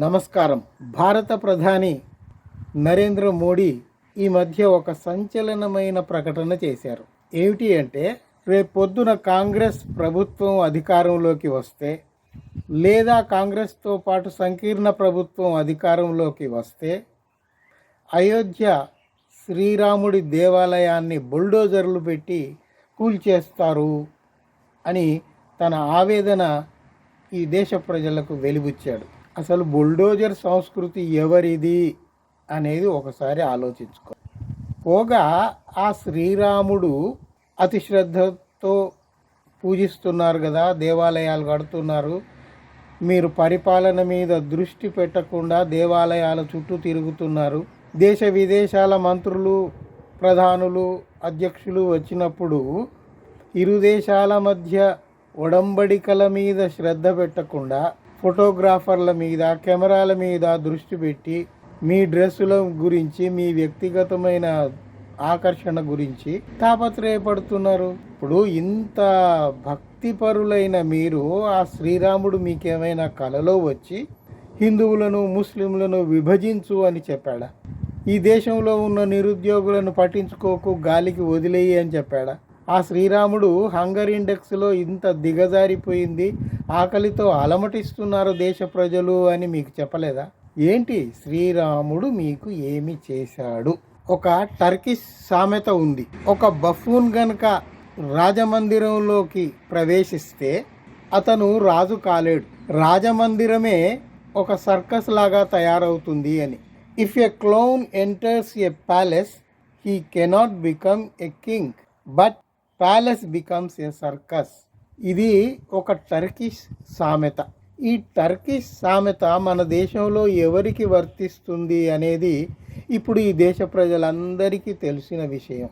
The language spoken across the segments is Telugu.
నమస్కారం. భారత ప్రధాని నరేంద్ర మోడీ ఈ మధ్య ఒక సంచలనమైన ప్రకటన చేశారు. ఏమిటి అంటే రేపు పొద్దున కాంగ్రెస్ ప్రభుత్వం అధికారంలోకి వస్తే లేదా కాంగ్రెస్తో పాటు సంకీర్ణ ప్రభుత్వం అధికారంలోకి వస్తే అయోధ్య శ్రీరాముడి దేవాలయాన్ని బుల్డోజర్లు పెట్టి కూల్చేస్తారు అని తన ఆవేదన ఈ దేశ ప్రజలకు వెలిబుచ్చాడు. అసలు బుల్డోజర్ సంస్కృతి ఎవరిది అనేది ఒకసారి ఆలోచించుకో. పోగా ఆ శ్రీరాముడు అతి శ్రద్ధతో పూజిస్తున్నారు కదా దేవాలయాలు కడుతున్నారు. మీరు పరిపాలన మీద దృష్టి పెట్టకుండా దేవాలయాల చుట్టూ తిరుగుతున్నారు. దేశ విదేశాల మంత్రులు ప్రధానులు అధ్యక్షులు వచ్చినప్పుడు ఇరు దేశాల మధ్య ఒడంబడికల మీద శ్రద్ధ పెట్టకుండా ఫోటోగ్రాఫర్ల మీద కెమెరాల మీద దృష్టి పెట్టి మీ డ్రెస్సుల గురించి మీ వ్యక్తిగతమైన ఆకర్షణ గురించి తాపత్రయపడుతున్నారు. ఇప్పుడు ఇంత భక్తిపరులైన మీరు ఆ శ్రీరాముడు మీకేమైనా కలలో వచ్చి హిందువులను ముస్లింలను విభజించు అని చెప్పాడా? ఈ దేశంలో ఉన్న నిరుద్యోగులను పట్టించుకోకు గాలికి వదిలేయి అని చెప్పాడా? ఆ శ్రీరాముడు హంగర్ ఇండెక్స్లో ఇంత దిగజారిపోయింది ఆకలితో అలమటిస్తున్నారు దేశ ప్రజలు అని మీకు చెప్పలేదా? ఏంటి? శ్రీరాముడు మీకు ఏమి చేశాడు? ఒక టర్కిష్ సామెత ఉంది. ఒక బఫూన్ గనక రాజమందిరంలోకి ప్రవేశిస్తే అతను రాజు కాలేడు. రాజమందిరమే ఒక సర్కస్ లాగా తయారవుతుంది అని. If a clown enters a palace he cannot become a king. But palace becomes a circus. ఇది ఒక టర్కిష్ సామెత. ఈ టర్కిష్ సామెత మన దేశంలో ఎవరికి వర్తిస్తుంది అనేది ఇప్పుడు ఈ దేశ ప్రజలందరికీ తెలిసిన విషయం.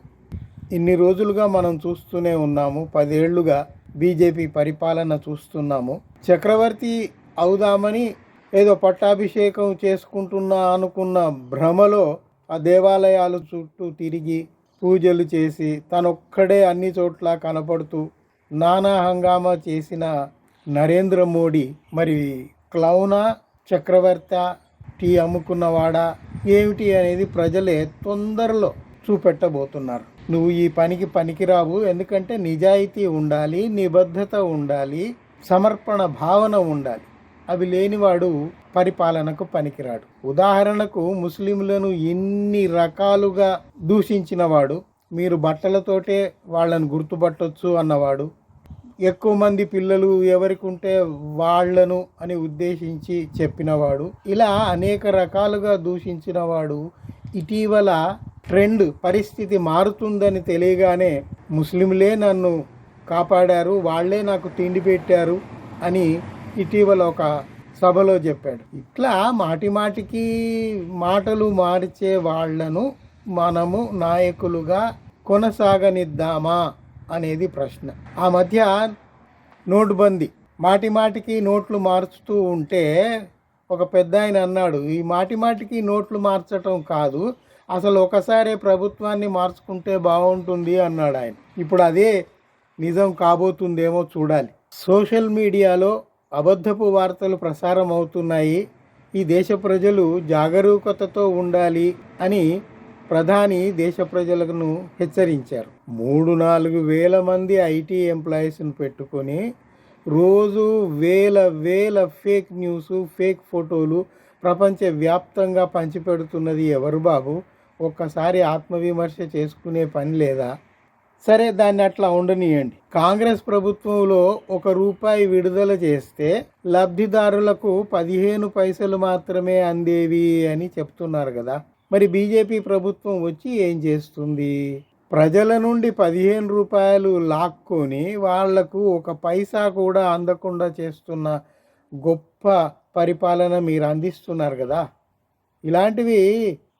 ఇన్ని రోజులుగా మనం చూస్తూనే ఉన్నాము పదేళ్ళుగా బీజేపీ పరిపాలన చూస్తున్నాము. చక్రవర్తి అవుదామని ఏదో పట్టాభిషేకం చేసుకుంటున్నా అనుకున్న భ్రమలో ఆ దేవాలయాలు చుట్టూ తిరిగి పూజలు చేసి తనొక్కడే అన్ని చోట్ల కనపడుతూ నానా హంగామా చేసిన నరేంద్ర మోడీ మరి క్లౌనా చక్రవర్తి టీ అమ్ముకున్నవాడా ఏమిటి అనేది ప్రజలే తొందరలో చూపెట్టబోతున్నారు. నువ్వు ఈ పనికి పనికిరావు ఎందుకంటే నిజాయితీ ఉండాలి నిబద్ధత ఉండాలి సమర్పణ భావన ఉండాలి. అవి లేనివాడు పరిపాలనకు పనికిరాడు. ఉదాహరణకు ముస్లింలను ఎన్ని రకాలుగా దూషించినవాడు మీరు బట్టలతోటే వాళ్ళని గుర్తుపట్టొచ్చు అన్నవాడు ఎక్కువ మంది పిల్లలు ఎవరికి ఉంటే వాళ్ళను అని ఉద్దేశించి చెప్పినవాడు ఇలా అనేక రకాలుగా దూషించినవాడు ఇటీవల ట్రెండ్ పరిస్థితి మారుతుందని తెలియగానే ముస్లింలే నన్ను కాపాడారు వాళ్ళే నాకు తిండి పెట్టారు అని ఇటీవల ఒక సభలో చెప్పాడు. ఇట్లా మాటి మాటికి మాటలు మార్చే వాళ్ళను మనము నాయకులుగా కొనసాగనిద్దామా అనేది ప్రశ్న. ఆ మధ్య నోటుబందీ మాటి మాటికి నోట్లు మార్చుతూ ఉంటే ఒక పెద్ద ఆయన అన్నాడు ఈ మాటి మాటికి నోట్లు మార్చటం కాదు అసలు ఒకసారి ప్రభుత్వాన్ని మార్చుకుంటే బాగుంటుంది అన్నాడు ఆయన. ఇప్పుడు అదే నిజం కాబోతుందేమో చూడాలి. సోషల్ మీడియాలో అబద్ధపు వార్తలు ప్రసారం అవుతున్నాయి. ఈ దేశ ప్రజలు జాగరూకతతో ఉండాలి అని ప్రధాని దేశ ప్రజలను హెచ్చరించారు. మూడు నాలుగు వేల మంది ఐటీ ఎంప్లాయీస్ని పెట్టుకొని రోజు వేల వేల ఫేక్ న్యూస్ ఫేక్ ఫోటోలు ప్రపంచవ్యాప్తంగా పంచిపెడుతున్నది ఎవరు బాబు? ఒక్కసారి ఆత్మవిమర్శ చేసుకునే పని లేదా? సరే దాన్ని అట్లా ఉండనియండి. కాంగ్రెస్ ప్రభుత్వంలో ఒక రూపాయి విడుదల చేస్తే లబ్ధిదారులకు పదిహేను పైసలు మాత్రమే అందేవి అని చెప్తున్నారు కదా. మరి బీజేపీ ప్రభుత్వం వచ్చి ఏం చేస్తుంది? ప్రజల నుండి పదిహేను రూపాయలు లాక్కొని వాళ్ళకు ఒక పైసా కూడా అందకుండా చేస్తున్న గొప్ప పరిపాలన మీరు అందిస్తున్నారు కదా. ఇలాంటివి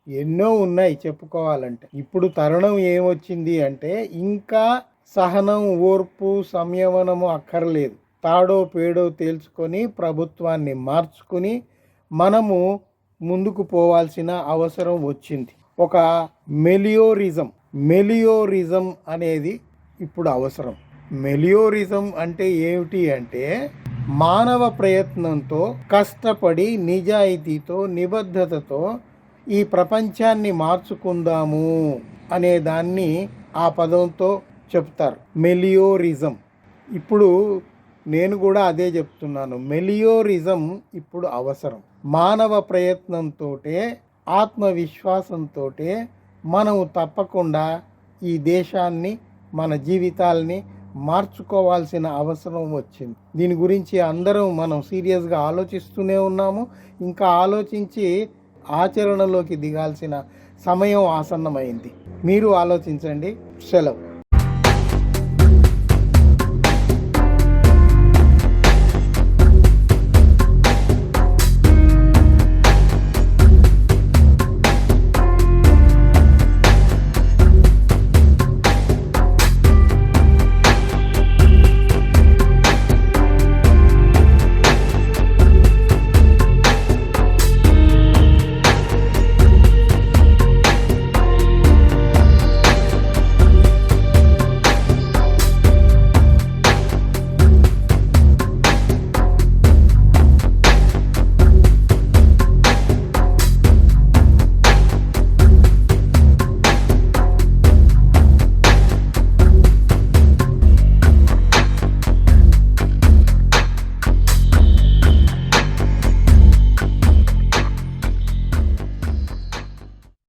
ఎన్నో ఉన్నాయి చెప్పుకోవాలంటే. ఇప్పుడు తరుణం ఏమొచ్చింది అంటే ఇంకా సహనం ఓర్పు సంయమనము అక్కర్లేదు. తాడో పేడో తేల్చుకొని ప్రభుత్వాన్ని మార్చుకుని మనము ముందుకు పోవాల్సిన అవసరం వచ్చింది. ఒక మెలియోరిజం మెలియోరిజం అనేది ఇప్పుడు అవసరం. మెలియోరిజం అంటే ఏమిటి అంటే మానవ ప్రయత్నంతో కష్టపడి నిజాయితీతో నిబద్ధతతో ఈ ప్రపంచాన్ని మార్చుకుందాము అనే దాన్ని ఆ పదంతో చెప్తారు. మెలియోరిజం. ఇప్పుడు నేను కూడా అదే చెప్తున్నాను. మెలియోరిజం ఇప్పుడు అవసరం. మానవ ప్రయత్నంతో ఆత్మవిశ్వాసంతో మనం తప్పకుండా ఈ దేశాన్ని మన జీవితాల్ని మార్చుకోవాల్సిన అవసరం వచ్చింది. దీని గురించి అందరం మనం సీరియస్గా ఆలోచిస్తూనే ఉన్నాము. ఇంకా ఆలోచించి ఆచరణలోకి దిగాల్సిన సమయం ఆసన్నమైంది. మీరు ఆలోచించండి. సెలవు.